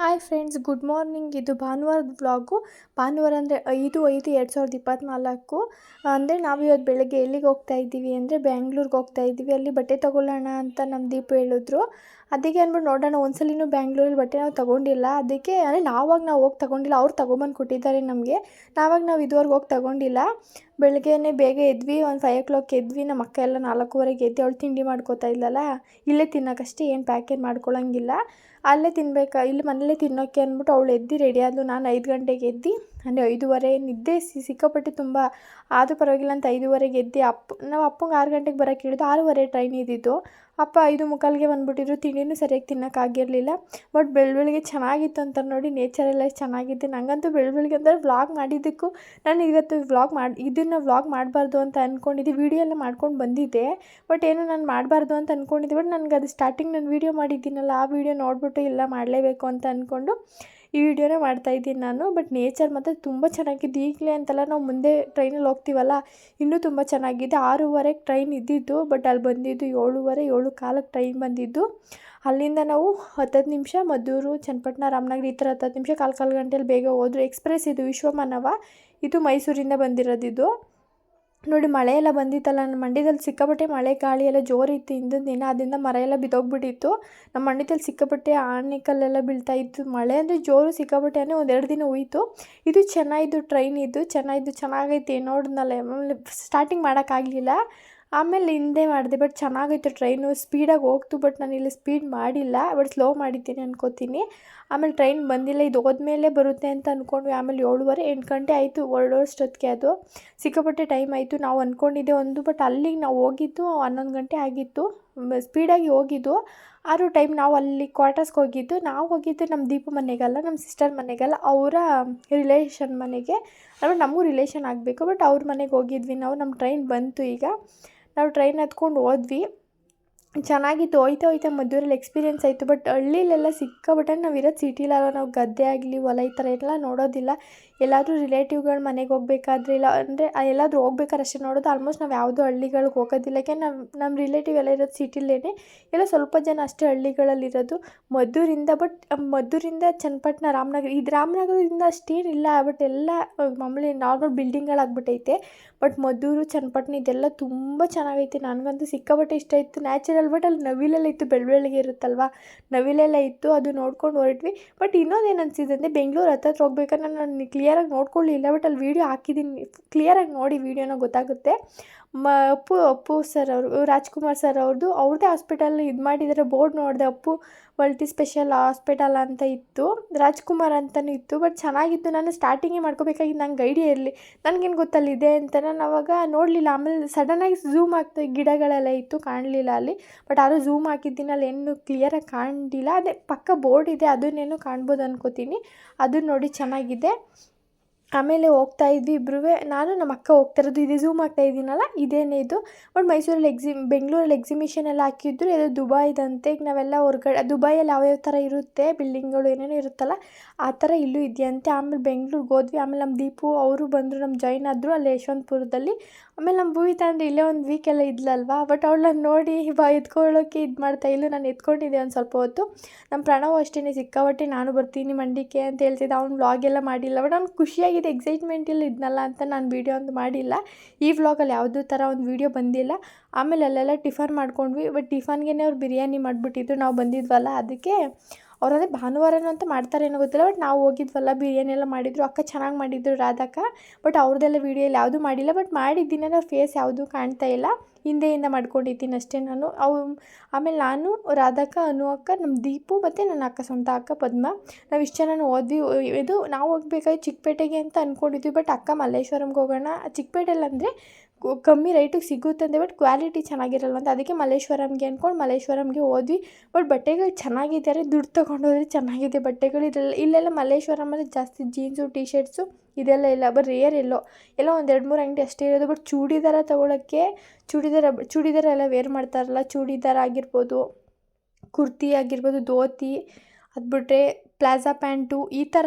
Hi friends good morning ಇದು ಭಾನುವಾರದ vlog ಭಾನುವಾರ ಅಂದರೆ ಐದು ಐದು, ಎರಡು ಸಾವಿರದ ಇಪ್ಪತ್ತ್ನಾಲ್ಕು ಅಂದರೆ ನಾವು ಇವತ್ತು ಬೆಳಗ್ಗೆ ಎಲ್ಲಿಗೆ ಹೋಗ್ತಾ ಇದ್ದೀವಿ ಅಂದರೆ ಬ್ಯಾಂಗ್ಳೂರ್ಗೆ ಹೋಗ್ತಾ ಇದ್ದೀವಿ. ಅಲ್ಲಿ ಬಟ್ಟೆ ತೊಗೊಳ್ಳೋಣ ಅಂತ ನಮ್ಮ ದೀಪು ಹೇಳಿದ್ರು. ಅದಕ್ಕೆ ಅಂದ್ಬಿಟ್ಟು ನೋಡೋಣ ಒಂದ್ಸಲಿನೂ ಬ್ಯಾಂಗ್ಳೂರಲ್ಲಿ ಬಟ್ಟೆ ನಾವು ತೊಗೊಂಡಿಲ್ಲ. ಅದಕ್ಕೆ ಅಂದರೆ ನಾವಾಗ ನಾವು ಹೋಗಿ ತೊಗೊಂಡಿಲ್ಲ. ಅವ್ರು ತೊಗೊಂಬಂದು ಕೊಟ್ಟಿದ್ದಾರೆ ನಮಗೆ. ನಾವಾಗ ನಾವು ಇದುವರೆಗೆ ಹೋಗಿ ತೊಗೊಂಡಿಲ್ಲ. ಬೆಳಗ್ಗೆನೇ ಬೇಗ ಎದ್ವಿ, ಒಂದು ಫೈವ್ ಓ ಕ್ಲಾಕ್ ಎದ್ವಿ. ನಮ್ಮ ಅಕ್ಕ ಎಲ್ಲ ನಾಲ್ಕೂವರೆಗೆ ಎದ್ದು ಅವಳು ತಿಂಡಿ ಮಾಡ್ಕೋತಾ ಇಲ್ಲಲ್ಲ ಇಲ್ಲೇ ತಿನ್ನೋಕ್ಕಷ್ಟೇ ಏನು ಪ್ಯಾಕೇಜ್ ಮಾಡ್ಕೊಳ್ಳೋಂಗಿಲ್ಲ ಅಲ್ಲೇ ತಿನ್ಬೇಕಾ, ಇಲ್ಲಿ ಮನೇಲೇ ತಿನ್ನೋಕ್ಕೆ ಅಂದ್ಬಿಟ್ಟು ಅವಳು ಎದ್ದು ರೆಡಿ ಆದಳು ನಾನು ಐದು ಗಂಟೆಗೆ ಎದ್ದು ಅಂದರೆ ಐದೂವರೆ ನಿದ್ದೆ ಸಿಕ್ಕಾಪಟ್ಟೆ ತುಂಬ ಆದರೂ ಪರವಾಗಿಲ್ಲ ಅಂತ ಐದೂವರೆಗೆ ಎದ್ದು ಅಪ್ಪ, ನಾವು ಅಪ್ಪಂಗೆ ಆರು ಗಂಟೆಗೆ ಬರೋಕ್ಕೆ ಹೇಳಿದ್ದು ಆರೂವರೆ ಟ್ರೈನ್ ಇದ್ದಿದ್ದು ಅಪ್ಪ ಐದು ಮುಕ್ಕಾಲಿಗೆ ಬಂದುಬಿಟ್ಟಿದ್ರು, ತಿಂಡಿನೂ ಸರಿಯಾಗಿ ತಿನ್ನೋಕ್ಕಾಗಿರಲಿಲ್ಲ ಬಟ್ ಬೆಳ ಬೆಳಗ್ಗೆ ಚೆನ್ನಾಗಿತ್ತು ಅಂತ ನೋಡಿ ನೇಚರ್ ಎಷ್ಟು ಚೆನ್ನಾಗಿದೆ ನನಗಂತೂ ಬೆಳ ಬೆಳಗ್ಗೆ ಅಂದರೆ ವ್ಲಾಗ್ ಮಾಡಿದ್ದಕ್ಕೂ ನಾನು ಇವತ್ತು ವ್ಲಾಗ್ ಮಾಡಿ, ಇದನ್ನು ವ್ಲಾಗ್ ಮಾಡಬಾರ್ದು ಅಂತ ಅಂದ್ಕೊಂಡಿದ್ದೆ ವೀಡಿಯೋ ಎಲ್ಲ ಮಾಡ್ಕೊಂಡು ಬಂದಿದ್ದೆ. ಬಟ್ ಏನು ನಾನು ಮಾಡಬಾರ್ದು ಅಂತ ಅಂದ್ಕೊಂಡಿದ್ದೆ ಬಟ್ ನನಗೆ ಅದು ಸ್ಟಾರ್ಟಿಂಗ್ ನಾನು ವೀಡಿಯೋ ಮಾಡಿದ್ದೀನಲ್ಲ, ಆ ವೀಡಿಯೋ ನೋಡಿಬಿಟ್ಟು ಎಲ್ಲ ಮಾಡಲೇಬೇಕು ಅಂತ ಅಂದ್ಕೊಂಡು ಈ ವಿಡಿಯೋನೇ ಮಾಡ್ತಾಯಿದ್ದೀನಿ ನಾನು ಬಟ್ ನೇಚರ್ ಮಾತ್ರ ತುಂಬ ಚೆನ್ನಾಗಿದ್ದು ಈಗಲೇ ಅಂತಲ್ಲ ನಾವು ಮುಂದೆ ಟ್ರೈನಲ್ಲಿ ಹೋಗ್ತೀವಲ್ಲ, ಇನ್ನೂ ತುಂಬ ಚೆನ್ನಾಗಿದೆ. ಆರೂವರೆಗೆ ಟ್ರೈನ್ ಇದ್ದಿದ್ದು ಬಟ್ ಅಲ್ಲಿ ಬಂದಿದ್ದು ಏಳುವರೆ, ಏಳು ಕಾಲಕ್ಕೆ ಟ್ರೈನ್ ಬಂದಿದ್ದು. ಅಲ್ಲಿಂದ ನಾವು ಹತ್ತತ್ತು ನಿಮಿಷ ಮದ್ದೂರು, ಚನ್ನಪಟ್ಟಣ, ರಾಮನಗರ, ಈ ಥರ ಹತ್ತತ್ತು ನಿಮಿಷ ಕಾಲು ಕಾಲು ಗಂಟೆಯಲ್ಲಿ ಬೇಗ ಹೋದ್ರು. ಎಕ್ಸ್ಪ್ರೆಸ್ ಇದು ವಿಶ್ವಮಾನವ, ಇದು ಮೈಸೂರಿಂದ ಬಂದಿರೋದಿದ್ದು ನೋಡಿ, ಮಳೆ ಎಲ್ಲ ಬಂದಿತ್ತಲ್ಲ. ನಮ್ಮ ಮಂಡ್ಯದಲ್ಲಿ ಸಿಕ್ಕಾಪಟ್ಟೆ ಮಳೆ, ಗಾಳಿ ಎಲ್ಲ ಜೋರಿತ್ತು ಹಿಂದಿನ ದಿನ ಅದರಿಂದ ಮರ ಎಲ್ಲ ಬಿದ್ದೋಗ್ಬಿಟ್ಟಿತ್ತು. ನಮ್ಮ ಮಂಡ್ಯದಲ್ಲಿ ಸಿಕ್ಕಾಪಟ್ಟೆ ಆನೆಕಲ್ಲೆಲ್ಲ ಬೀಳ್ತಾ ಇತ್ತು. ಮಳೆ ಅಂದರೆ ಜೋರು ಸಿಕ್ಕಾಪಟ್ಟೆ ಅಂದರೆ ಒಂದೆರಡು ದಿನ ಹೋಯಿತು. ಇದು ಚೆನ್ನಾಗಿದ್ದು, ಟ್ರೈನ್ ಇದು ಚೆನ್ನಾಗಿದ್ದು, ಚೆನ್ನಾಗೈತೆ ನೋಡಿದ್ನಲ್ಲ. ಸ್ಟಾರ್ಟಿಂಗ್ ಮಾಡೋಕ್ಕಾಗಲಿಲ್ಲ. ಆಮೇಲೆ ಹಿಂದೆ ಮಾಡಿದೆ ಬಟ್ ಚೆನ್ನಾಗಿತ್ತು ಟ್ರೈನು ಸ್ಪೀಡಾಗಿ ಹೋಗ್ತು ಬಟ್ ನಾನು ಇಲ್ಲಿ ಸ್ಪೀಡ್ ಮಾಡಿಲ್ಲ ಬಟ್ ಸ್ಲೋ ಮಾಡಿದ್ದೀನಿ ಅನ್ಕೋತೀನಿ. ಆಮೇಲೆ ಟ್ರೈನ್ ಬಂದಿಲ್ಲ, ಇದು ಹೋದ್ಮೇಲೆ ಬರುತ್ತೆ ಅಂತ ಅಂದ್ಕೊಂಡ್ವಿ ಆಮೇಲೆ ಏಳುವರೆ, ಎಂಟು ಗಂಟೆ ಆಯಿತು ಹೊರಡೋಷ್ಟೊತ್ತಿಗೆ ಅದು. ಸಿಕ್ಕಾಪಟ್ಟೆ ಟೈಮ್ ಆಯಿತು, ನಾವು ಅಂದ್ಕೊಂಡಿದ್ದೆ ಒಂದು ಬಟ್ ಅಲ್ಲಿಗೆ ನಾವು ಹೋಗಿದ್ದು ಹನ್ನೊಂದು ಗಂಟೆ ಆಗಿತ್ತು. ಸ್ಪೀಡಾಗಿ ಹೋಗಿದ್ದು. ಆದರೂ ಟೈಮ್ ನಾವು ಅಲ್ಲಿ ಕ್ವಾರ್ಟರ್ಸ್ಗೆ ಹೋಗಿದ್ದು. ನಾವು ಹೋಗಿದ್ದು ನಮ್ಮ ದೀಪ ಮನೆಗಲ್ಲ ನಮ್ಮ ಸಿಸ್ಟರ್ ಮನೆಗಲ್ಲ, ಅವರ ರಿಲೇಷನ್ ಮನೆಗೆ. ಅಂದರೆ ನಮಗೂ ರಿಲೇಷನ್ ಆಗಬೇಕು ಬಟ್ ಅವ್ರ ಮನೆಗೆ ಹೋಗಿದ್ವಿ ನಾವು ನಮ್ಮ ಟ್ರೈನ್ ಬಂತು ಈಗ. ನಾವು ಟ್ರೈನ್ ಹತ್ಕೊಂಡು ಹೋದ್ವಿ. ಚೆನ್ನಾಗಿತ್ತು. ಹೋಯ್ತಾ ಹೋಯ್ತಾ ಮದ್ದೂರಲ್ಲಿ ಎಕ್ಸ್ಪೀರಿಯೆನ್ಸ್ ಆಯಿತು. ಬಟ್ ಹಳ್ಳಿಲೆಲ್ಲ ಸಿಕ್ಕಾಪಟ್ಟೆ ನಾವು ಇರೋದು ಸಿಟಿಲಲ್ಲ ನಾವು ಗದ್ದೆ ಆಗಲಿ, ಹೊಲ ಈ ಥರ ಎಲ್ಲ ನೋಡೋದಿಲ್ಲ. ಎಲ್ಲಾದರೂ ರಿಲೇಟಿವ್ಗಳ ಮನೆಗೆ ಹೋಗ್ಬೇಕಾದ್ರೆ ಇಲ್ಲ, ಅಂದರೆ ಎಲ್ಲಾದರೂ ಹೋಗ್ಬೇಕಾದ್ರೆ ಅಷ್ಟೇ ನೋಡೋದು. ಆಲ್ಮೋಸ್ಟ್ ನಾವು ಯಾವುದೂ ಹಳ್ಳಿಗಳಿಗೆ ಹೋಗೋದಿಲ್ಲ. ಯಾಕೆ ನಮ್ಮ ನಮ್ಮ ರಿಲೇಟಿವ್ ಎಲ್ಲ ಇರೋದು ಸಿಟಿಲೇ ಎಲ್ಲ ಸ್ವಲ್ಪ ಜನ ಅಷ್ಟೇ ಹಳ್ಳಿಗಳಲ್ಲಿರೋದು ಮದ್ದೂರಿಂದ ಬಟ್ ಮದ್ದೂರಿಂದ ಚನ್ನಪಟ್ಟಣ ರಾಮನಗರ, ಇದು ರಾಮನಗರದಿಂದ ಅಷ್ಟೇನಿಲ್ಲ ಬಟ್ ಎಲ್ಲ ಮಾಮೂಲಿ ನಾರ್ಮಲ್ ಬಿಲ್ಡಿಂಗ್ಗಳಾಗ್ಬಿಟ್ಟೈತೆ ಬಟ್ ಮದ್ದೂರು ಚನ್ನಪಟ್ಟಣ ಇದೆಲ್ಲ ತುಂಬ ಚೆನ್ನಾಗೈತೆ. ನನಗಂತೂ ಸಿಕ್ಕಾಪಟ್ಟೆ ಇಷ್ಟ ಇತ್ತು. ನ್ಯಾಚುರಲ್ ಬಟ್ ಅಲ್ಲಿ ನವಿಲೆಲ್ಲ ಇತ್ತು ಬೆಳ ಬೆಳಗ್ಗೆ ಇರುತ್ತಲ್ವ? ನವಿಲೆಲ್ಲ ಇತ್ತು, ಅದು ನೋಡ್ಕೊಂಡು ಹೊರಟ್ವಿ. ಬಟ್ ಇನ್ನೊಂದೇನು ಅನಿಸಿದೆ ಅಂದರೆ, ಬೆಂಗಳೂರು ಹತ್ರ ಹೋಗ್ಬೇಕಾದ್ರೆ ನಾನು ಕ್ಲಿಯರಾಗಿ ನೋಡ್ಕೊಳ್ಳಿಲ್ಲ ಬಟ್ ಅಲ್ಲಿ ವೀಡಿಯೋ ಹಾಕಿದ್ದೀನಿ ಕ್ಲಿಯರಾಗಿ ನೋಡಿ ವೀಡಿಯೋನ ಗೊತ್ತಾಗುತ್ತೆ. ಮ, ಅಪ್ಪು ಅಪ್ಪು ಸರ್ ಅವರು, ರಾಜ್ಕುಮಾರ್ ಸರ್ ಅವ್ರದ್ದು ಅವ್ರದ್ದೇ ಹಾಸ್ಪಿಟಲ್ ಇದು ಮಾಡಿದರೆ ಬೋರ್ಡ್ ನೋಡಿದೆ ಅಪ್ಪು ಮಲ್ಟಿ ಸ್ಪೆಷಲ್ ಹಾಸ್ಪಿಟಲ್ ಅಂತ ಇತ್ತು. ರಾಜ್ಕುಮಾರ್ ಅಂತಲೂ ಇತ್ತು ಬಟ್ ಚೆನ್ನಾಗಿತ್ತು. ನಾನು ಸ್ಟಾರ್ಟಿಂಗೇ ಮಾಡ್ಕೋಬೇಕಾಗಿದ್ದು ನಂಗೆ ಐಡಿಯಾ ಇರಲಿ. ನನಗೇನು ಗೊತ್ತಲ್ಲಿದೆ ಅಂತ ನಾನು ಅವಾಗ ನೋಡಲಿಲ್ಲ. ಆಮೇಲೆ ಸಡನ್ನಾಗಿ ಝೂಮ್ ಆಗ್ತಾ ಗಿಡಗಳೆಲ್ಲ ಇತ್ತು, ಕಾಣಲಿಲ್ಲ ಅಲ್ಲಿ. ಬಟ್ ಆದರೂ ಝೂಮ್ ಹಾಕಿದ್ದೀನಿ, ಅಲ್ಲಿ ಏನು ಕ್ಲಿಯರಾಗಿ ಕಾಣಲಿಲ್ಲ. ಅದೇ ಪಕ್ಕ ಬೋರ್ಡ್ ಇದೆ, ಅದನ್ನೇನು ಕಾಣ್ಬೋದು ಅನ್ಕೋತೀನಿ. ಅದನ್ನ ನೋಡಿ ಚೆನ್ನಾಗಿದೆ. ಆಮೇಲೆ ಹೋಗ್ತಾ ಇದ್ವಿ ಇಬ್ಬರೂ ನಾನು ನಮ್ಮ ಅಕ್ಕ ಹೋಗ್ತಾ ಇರೋದು, ಇದೆ ಝೂಮ್ ಆಗ್ತಾ ಇದ್ದೀನಲ್ಲ, ಇದೇನೇ ಇದು. ಬಟ್ ಮೈಸೂರಲ್ಲಿ ಎಕ್ಸಿ ಬೆಂಗಳೂರಲ್ಲಿ ಎಕ್ಸಿಬಿಷನ್ ಎಲ್ಲ ಹಾಕಿದ್ರು. ಇದು ದುಬೈದಂತೆ ಈಗ ನಾವೆಲ್ಲ ಹೊರ್ಗಡೆ, ದುಬೈಯಲ್ಲಿ ಯಾವ್ಯಾವ ಥರ ಇರುತ್ತೆ ಬಿಲ್ಡಿಂಗ್ಗಳು ಏನೇನೋ ಇರುತ್ತಲ್ಲ, ಆ ಥರ ಇಲ್ಲೂ ಇದೆಯಂತೆ. ಆಮೇಲೆ ಬೆಂಗ್ಳೂರಿಗೆ ಹೋದ್ವಿ. ಆಮೇಲೆ ನಮ್ಮ ದೀಪು, ಅವರು ಬಂದರು, ನಮ್ಮ ಜಾಯ್ನ್ ಆದರು, ಅಲ್ಲಿ ಯಶವಂತಪುರದಲ್ಲಿ. ಆಮೇಲೆ ನಮ್ಮ ಭೂಮಿತ ಅಂದರೆ ಇಲ್ಲೇ ಒಂದು ವೀಕೆಲ್ಲ ಇದ್ಲಲ್ವಾ? ಬಟ್ ಅವಳನ್ನ ನೋಡಿ ಬಾ ಎತ್ಕೊಳ್ಳೋಕೆ ಇದು ಮಾಡ್ತಾ, ಇಲ್ಲ ನಾನು ಎತ್ಕೊಂಡಿದ್ದೆ ಒಂದು ಸ್ವಲ್ಪ ಹೊತ್ತು. ನಮ್ಮ ಪ್ರಣವ್ ಅಷ್ಟೇ ಸಿಕ್ಕಾಪಟ್ಟೆ ನಾನು ಬರ್ತೀನಿ ಮಂಡಿಕೆ ಅಂತ ಹೇಳ್ತಿದ್ದೆ. ಅವ್ನು ವ್ಲಾಗ್ ಎಲ್ಲ ಮಾಡಿಲ್ಲ. ಬಟ್ ಅವ್ನು ಖುಷಿಯಾಗಿದೆ ಎಕ್ಸೈಟ್ಮೆಂಟಲ್ಲಿ ಇದ್ನಲ್ಲ ಅಂತ ನಾನು ವೀಡಿಯೋ ಒಂದು ಮಾಡಿಲ್ಲ. ಈ ವ್ಲಾಗಲ್ಲಿ ಯಾವುದೂ ಥರ ಒಂದು ವೀಡಿಯೋ ಬಂದಿಲ್ಲ. ಆಮೇಲೆ ಅಲ್ಲೆಲ್ಲ ಟಿಫನ್ ಮಾಡ್ಕೊಂಡ್ವಿ. ಬಟ್ ಟಿಫನ್ಗೆ ಅವ್ರು ಬಿರಿಯಾನಿ ಮಾಡಿಬಿಟ್ಟಿದ್ರು. ನಾವು ಬಂದಿದ್ವಲ್ಲ, ಅದಕ್ಕೆ ಅವ್ರು ಅದೇ ಭಾನುವಾರನೂ ಅಂತ ಮಾಡ್ತಾರೇನೋ ಗೊತ್ತಿಲ್ಲ ಬಟ್ ನಾವು ಹೋಗಿದ್ವಲ್ಲ, ಬಿರಿಯಾನಿ ಎಲ್ಲ ಮಾಡಿದ್ರು, ಅಕ್ಕ ಚೆನ್ನಾಗಿ ಮಾಡಿದ್ರು ರಾಧಕ್ಕ ಬಟ್ ಅವ್ರದ್ದೆಲ್ಲ ವೀಡಿಯೋ ಎಲ್ಲ ಯಾವುದೂ ಮಾಡಿಲ್ಲ ಬಟ್ ಮಾಡಿದ್ದೀನಿ, ನನ್ನ ಫೇಸ್ ಯಾವುದೂ ಕಾಣ್ತಾ ಇಲ್ಲ, ಹಿಂದೆಯಿಂದ ಮಾಡ್ಕೊಂಡಿದ್ದೀನಿ ಅಷ್ಟೇ ನಾನು. ಅವು, ಆಮೇಲೆ ನಾನು, ರಾಧಕ್ಕ, ಅನು ಅಕ್ಕ ನಮ್ಮ ದೀಪು ಮತ್ತು ನನ್ನ ಅಕ್ಕ ಸ್ವಂತ ಅಕ್ಕ ಪದ್ಮ, ನಾವು ಇಷ್ಟು ಜನ ಓದ್ವಿ, ಇದು ನಾವು ಹೋಗ್ಬೇಕಾದ್ರೆ ಚಿಕ್ಕಪೇಟೆಗೆ ಅಂತ ಅಂದ್ಕೊಂಡಿದ್ವಿ ಬಟ್ ಅಕ್ಕ ಮಲ್ಲೇಶ್ವರಂಗೆ ಹೋಗೋಣ ಚಿಕ್ಕಪೇಟೆಯಲ್ಲಿ ಅಂದರೆ ಕಮ್ಮಿ ರೇಟಿಗೆ ಸಿಗುತ್ತಂತೆ ಬಟ್ ಕ್ವಾಲಿಟಿ ಚೆನ್ನಾಗಿರಲ್ಲ ಅಂತ. ಅದಕ್ಕೆ ಮಲ್ಲೇಶ್ವರಂಗೆ ಅಂದ್ಕೊಂಡು ಮಲ್ಲೇಶ್ವರಂಗೆ ಹೋದ್ವಿ. ಬಟ್ ಬಟ್ಟೆಗಳು ಚೆನ್ನಾಗಿದ್ದಾರೆ, ದುಡ್ಡು ತೊಗೊಂಡೋದ್ರೆ ಚೆನ್ನಾಗಿದೆ. ಬಟ್ಟೆಗಳು ಇದೆಲ್ಲ ಇಲ್ಲೆಲ್ಲ ಮಲ್ಲೇಶ್ವರಮಲ್ಲಿ ಜಾಸ್ತಿ ಜೀನ್ಸು ಟಿ ಶರ್ಟ್ಸು ಇದೆಲ್ಲ ಇಲ್ಲ. ಬಟ್ ರೇರ್ ಎಲ್ಲೋ. ಎಲ್ಲ ಒಂದು ಎರಡು ಮೂರು ಅಂಗಡಿ ಅಷ್ಟೇ ಇರೋದು. ಬಟ್ ಚೂಡಿದಾರ ತೊಗೊಳಕ್ಕೆ, ಚೂಡಿದಾರ ಚೂಡಿದಾರ ಎಲ್ಲ ವೇರ್ ಮಾಡ್ತಾರಲ್ಲ. ಚೂಡಿದಾರ ಆಗಿರ್ಬೋದು, ಕುರ್ತಿ ಆಗಿರ್ಬೋದು, ಧೋತಿ. ಅದು ಬಿಟ್ಟರೆ ಪ್ಲಾಜಾ ಪ್ಯಾಂಟು, ಈ ಥರ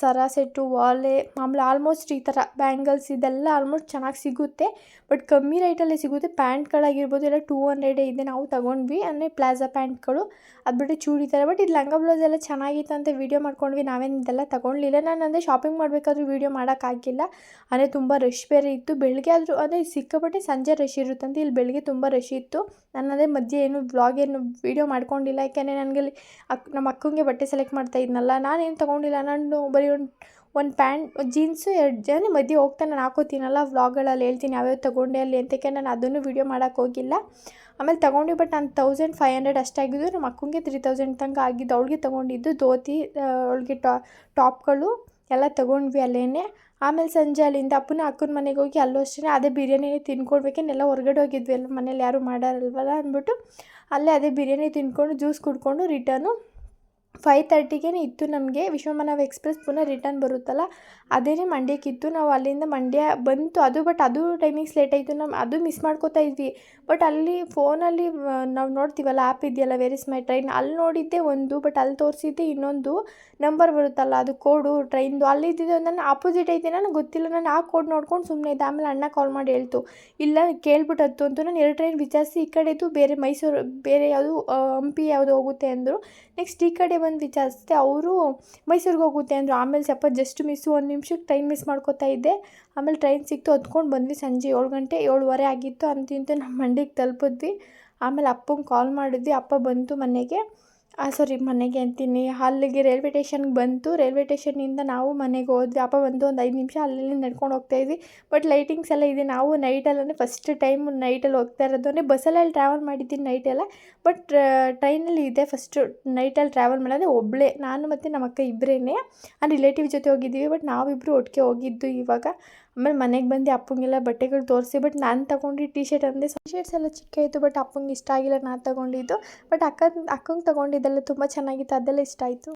ಸರ ಸೆಟ್ಟು, ವಾಲೆ, ಆಮೇಲೆ ಆಲ್ಮೋಸ್ಟ್ ಈ ಥರ ಬ್ಯಾಂಗಲ್ಸ್ ಇದೆಲ್ಲ ಆಲ್ಮೋಸ್ಟ್ ಚೆನ್ನಾಗಿ ಸಿಗುತ್ತೆ. ಬಟ್ ಕಮ್ಮಿ ರೇಟಲ್ಲೇ ಸಿಗುತ್ತೆ. ಪ್ಯಾಂಟ್ಗಳಾಗಿರ್ಬೋದು ಎಲ್ಲ ಟೂ ಹಂಡ್ರೆಡೇ ಇದೆ ನಾವು ತಗೊಂಡ್ವಿ. ಅಂದರೆ ಪ್ಲಾಜಾ ಪ್ಯಾಂಟ್ಗಳು. ಅದು ಬಿಟ್ಟು ಚೂಡಿತಾರೆ ಬಟ್ ಇದು ಲಂಗ ಬ್ಲೌಸ್ ಎಲ್ಲ ಚೆನ್ನಾಗಿತ್ತು ಅಂತ ವೀಡಿಯೋ ಮಾಡ್ಕೊಂಡ್ವಿ. ನಾವೇನು ಇದೆಲ್ಲ ತಗೊಳ್ಲಿಲ್ಲ ನಾನು ಅಂದರೆ ಶಾಪಿಂಗ್ ಮಾಡಬೇಕಾದ್ರೂ ವೀಡಿಯೋ ಮಾಡೋಕ್ಕಾಗಿಲ್ಲ ಅಂದರೆ ತುಂಬ ರಶ್ ಬೇರೆ ಇತ್ತು. ಬೆಳಗ್ಗೆ ಆದರೂ, ಅಂದರೆ ಸಿಕ್ಕಾಪಟ್ಟೆ ಸಂಜೆ ರಶ್ ಇರುತ್ತಂತೆ. ಇಲ್ಲಿ ಬೆಳಗ್ಗೆ ತುಂಬ ರಶ್ ಇತ್ತು. ನಾನು ಅದೇ ಮಧ್ಯೆ ಏನು ವ್ಲಾಗ್ ಏನು ವೀಡಿಯೋ ಮಾಡ್ಕೊಂಡಿಲ್ಲ. ಯಾಕೆಂದರೆ ನನಗೆ ಅಕ್, ನಮ್ಮ ಅಕ್ಕಂಗೆ ಬಟ್ಟೆ ಸೆಲೆಕ್ಟ್ ಮಾಡ್ತಾ ಇದ್ನಲ್ಲ, ನಾನೇನು ತೊಗೊಂಡಿಲ್ಲ, ನಾನು ಬರೀ ಒಂದು ಒಂದು ಪ್ಯಾಂಟ್ ಜೀನ್ಸು ಎರಡು ಜನ ಮಧ್ಯೆ ಹೋಗ್ತಾ ನಾನು ಹಾಕೋತೀನಲ್ಲ ವ್ಲಾಗ್ಗಳಲ್ಲಿ ಹೇಳ್ತೀನಿ ಯಾವ್ಯಾವ ತೊಗೊಂಡೆ ಅಲ್ಲಿ ಅಂತಕ್ಕೆ ನಾನು ಅದನ್ನು ವೀಡಿಯೋ ಹೋಗಿಲ್ಲ. ಆಮೇಲೆ ತೊಗೊಂಡು ಬಟ್ ನಾನು ತೌಸಂಡ್ ಫೈವ್ ಹಂಡ್ರೆಡ್ ಅಷ್ಟಾಗಿದ್ದು ನಮ್ಮ ಅಕ್ಕಂಗೆ ತ್ರೀ ತೌಸಂಡ್ ತನಕ ಆಗಿದ್ದು, ಅವಳಿಗೆ ತೊಗೊಂಡಿದ್ದು ಧೋತಿ ಅವಳಿಗೆ ಟಾಪ್ಗಳು ಎಲ್ಲ ತೊಗೊಂಡ್ವಿ ಅಲ್ಲೇ ಆಮೇಲೆ ಸಂಜೆ ಅಲ್ಲಿಂದ ಅಪ್ಪನ ಅಕ್ಕನ ಮನೆಗೆ ಹೋಗಿ ಅಲ್ಲೂ ಅಷ್ಟೇ, ಅದೇ ಬಿರಿಯಾನಿ ತಿನ್ಕೊಡ್ಬೇಕೇನೆಲ್ಲ ಹೊರಗಡೆ ಹೋಗಿದ್ವಿ ಎಲ್ಲ ಮನೇಲಿ ಯಾರೂ ಮಾಡಾರಲ್ವಲ್ಲ ಅಂದ್ಬಿಟ್ಟು, ಅಲ್ಲೇ ಅದೇ ಬಿರಿಯಾನಿ ತಿನ್ಕೊಂಡು ಜ್ಯೂಸ್ ಕುಡ್ಕೊಂಡು ರಿಟರ್ನು ಫೈವ್ ತರ್ಟಿಗೆ ಇತ್ತು ನಮಗೆ ವಿಶ್ವಮಾನವ ಎಕ್ಸ್ಪ್ರೆಸ್ ಪುನಃ ರಿಟರ್ನ್ ಬರುತ್ತಲ್ಲ? ಅದೇ ಮಂಡ್ಯಕ್ಕಿತ್ತು ನಾವು ಅಲ್ಲಿಂದ ಮಂಡ್ಯ ಬಂತು. ಅದು ಬಟ್ ಅದು ಟೈಮಿಂಗ್ಸ್ ಲೇಟ್ ಆಯಿತು. ನಮ್ಮ ಅದು ಮಿಸ್ ಮಾಡ್ಕೋತಾ ಇದ್ವಿ. ಬಟ್ ಅಲ್ಲಿ ಫೋನಲ್ಲಿ ನಾವು ನೋಡ್ತೀವಲ್ಲ ಆ್ಯಪ್ ಇದೆಯಲ್ಲ ವೆರಿಸ್ ಮೈ ಟ್ರೈನ್ ಅಲ್ಲಿ ನೋಡಿದ್ದೆ ಒಂದು ಬಟ್ ಅಲ್ಲಿ ತೋರಿಸಿದ್ದೆ ಇನ್ನೊಂದು ನಂಬರ್ ಬರುತ್ತಲ್ಲ, ಅದು ಕೋಡು ಟ್ರೈನ್ದು ಅಲ್ಲಿ ಇದ್ದಿದ್ದು ನನ್ನ ಆಪೋಸಿಟ್ ಐತೆ, ನನಗೆ ಗೊತ್ತಿಲ್ಲ. ನಾನು ಆ ಕೋಡ್ ನೋಡ್ಕೊಂಡು ಸುಮ್ಮನೆ ಇದ್ದೆ. ಆಮೇಲೆ ಅಣ್ಣ ಕಾಲ್ ಮಾಡಿ ಹೇಳ್ತು, ಇಲ್ಲ ಕೇಳ್ಬಿಟ್ಟತ್ತು ಅಂತ ನಾನು ಎರಡು ಟ್ರೈನ್ ವಿಚಾರಿಸಿ, ಈ ಕಡೆದು ಬೇರೆ ಮೈಸೂರು, ಬೇರೆ ಯಾವುದು ಹಂಪಿ ಯಾವುದು ಹೋಗುತ್ತೆ ಅಂದರು. ನೆಕ್ಸ್ಟ್ ಈ ಕಡೆ ಬಂದು ವಿಚಾರಿಸಿದೆ ಅವರು ಮೈಸೂರಿಗೆ ಹೋಗುತ್ತೆ ಅಂದರು. ಆಮೇಲೆ ಸ್ವಲ್ಪ ಜಸ್ಟ್ ಮಿಸ್ಸು ಒಂದು ನಿಮಿಷಕ್ಕೆ ಟ್ರೈನ್ ಮಿಸ್ ಮಾಡ್ಕೋತಾ ಇದ್ದೆ. ಆಮೇಲೆ ಟ್ರೈನ್ ಸಿಕ್ತು, ಹೊತ್ಕೊಂಡು ಬಂದ್ವಿ ಸಂಜೆ ಏಳು ಗಂಟೆ, ಏಳುವರೆ ಆಗಿತ್ತು. ಅಂತಿಂತ ನಮ್ಮ ಮಂಡಿಗೆ ತಲುಪಿದ್ವಿ. ಆಮೇಲೆ ಅಪ್ಪಂಗೆ ಕಾಲ್ ಮಾಡಿದ್ವಿ. ಅಪ್ಪ ಬಂತು ಮನೆಗೆ. ಸಾರಿ ಮನೆಗೆ ಅಂತೀನಿ. ಅಲ್ಲಿಗೆ ರೈಲ್ವೆ ಟೇಷನ್ಗೆ ಬಂತು. ರೈಲ್ವೆ ಟೇಷನ್ನಿಂದ ನಾವು ಮನೆಗೆ ಹೋದ್ವಿ. ಅಪ್ಪ ಬಂದು ಒಂದು ಐದು ನಿಮಿಷ ಅಲ್ಲಿ ನಡ್ಕೊಂಡು ಹೋಗ್ತಾಯಿದ್ವಿ ಬಟ್ ಲೈಟಿಂಗ್ಸ್ ಎಲ್ಲ ಇದೆ. ನಾವು ನೈಟಲ್ಲೇ ಫಸ್ಟ್ ಟೈಮ್ ನೈಟಲ್ಲಿ ಹೋಗ್ತಾ ಇರೋದು. ಅಂದರೆ ಬಸ್ಸಲ್ಲಿ ಟ್ರಾವೆಲ್ ಮಾಡಿದ್ದೀನಿ ನೈಟೆಲ್ಲ ಬಟ್ ಟ್ರೈನಲ್ಲಿ ಇದೆ ಫಸ್ಟು ನೈಟಲ್ಲಿ ಟ್ರಾವೆಲ್ ಮಾಡೋದು. ಒಬ್ಬಳೇ ನಾನು ಮತ್ತು ನಮ್ಮ ಅಕ್ಕ ಇಬ್ಬರೇ ಆ ರಿಲೇಟಿವ್ ಜೊತೆ ಹೋಗಿದ್ದೀವಿ. ಬಟ್ ನಾವಿಬ್ಬರು ಒಟ್ಟಿಗೆ ಹೋಗಿದ್ದು ಇವಾಗ. ಆಮೇಲೆ ಮನೆಗೆ ಬಂದು ಅಪ್ಪಂಗೆಲ್ಲ ಬಟ್ಟೆಗಳು ತೋರಿಸಿ, ಬಟ್ ನಾನು ತಗೊಂಡು ಟೀ ಶರ್ಟ್ ಅಂದರೆ ಟಿ ಶರ್ಟ್ಸ್ ಎಲ್ಲ ಚಿಕ್ಕ ಇತ್ತು, ಬಟ್ ಅಪ್ಪಂಗೆ ಇಷ್ಟ ಆಗಿಲ್ಲ ನಾನು ತಗೊಂಡಿದ್ದು. ಬಟ್ ಅಕ್ಕ ಅಕ್ಕಂಗೆ ತಗೊಂಡಿದ್ದೆಲ್ಲ ತುಂಬ ಚೆನ್ನಾಗಿತ್ತು, ಅದೆಲ್ಲ ಇಷ್ಟ ಆಯಿತು.